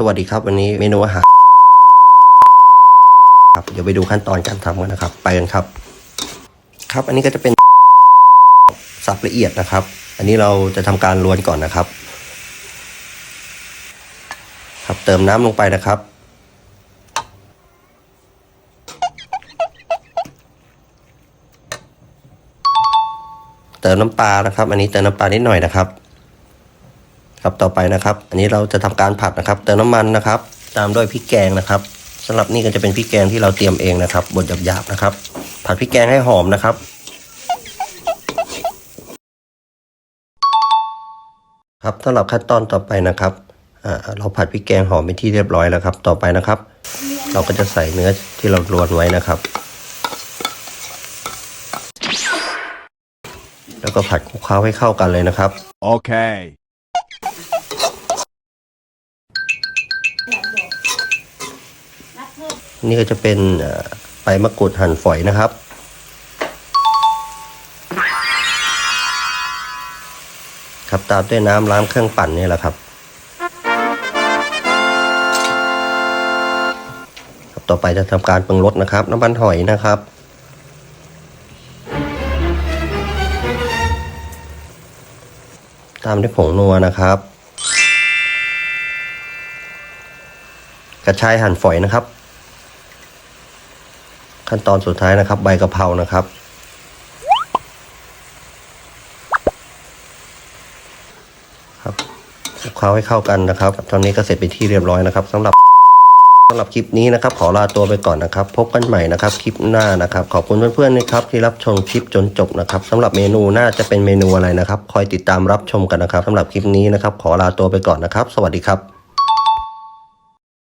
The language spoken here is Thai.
สวัสดีครับ วันนี้เมนูอาหารครับเดี๋ยวไปดูขั้นตอนการทำกันนะครับ ไปกันครับ ครับอันนี้ก็จะเป็นสับละเอียดนะครับ อันนี้เราจะทำการล้วนก่อนนะครับ ครับเติมน้ำลงไปนะครับเติมน้ำปลานะครับ อันนี้เติมน้ำปลานิดหน่อยนะครับ ครับต่อไปนะครับ อันนี้เราจะทำการผัดนะครับเติมน้ำมันนะครับ ตามด้วยพริกแกงนะครับสำหรับนี่ก็จะเป็นพริกแกงที่เราเตรียมเองนะครับบดหยาบๆนะครับ ผัดพริกแกงให้หอมนะครับครับสำหรับขั้นตอนต่อไปนะครับอ่าเราผัดพริกแกงหอมเป็นที่เรียบร้อยแล้วครับ ต่อไปนะครับ เราก็จะใส่เนื้อที่เราลวนไว้นะครับ แล้วก็ผัดคลุกเคล้าให้เข้ากันเลยนะครับ Okay. นี่ก็จะเป็นใบมะกรูดหั่นฝอยนะครับ ครับตามด้วยน้ำล้างเครื่องปั่นนี่แหละครับ ครับ ต่อไปจะทำการปรุงรสนะครับ น้ำมันหอยนะครับตามด้วยผงนัวนะครับ กระชายหั่นฝอยนะครับ ขั้นตอนสุดท้ายนะครับ ใบกะเพรานะครับ ครับคลุกเคล้าให้เข้ากันนะครับ ตอนนี้ก็เสร็จไปนที่เรียบร้อยนะครับสำหรับสำหรับคลิปนี้นะครับ ขอลาตัวไปก่อนนะครับ พบกันใหม่นะครับ คลิปหน้านะครับ ขอบคุณเพื่อนๆนะครับ ที่รับชมคลิปจนจบนะครับสำหรับเมนูน้าจะเป็นเมนูอะไรนะครับ คอยติดตามรับชมกันนะครับสำหรับคลิปนี้นะครับ ขอลาตัวไปก่อนนะครับ สวัสดีครับ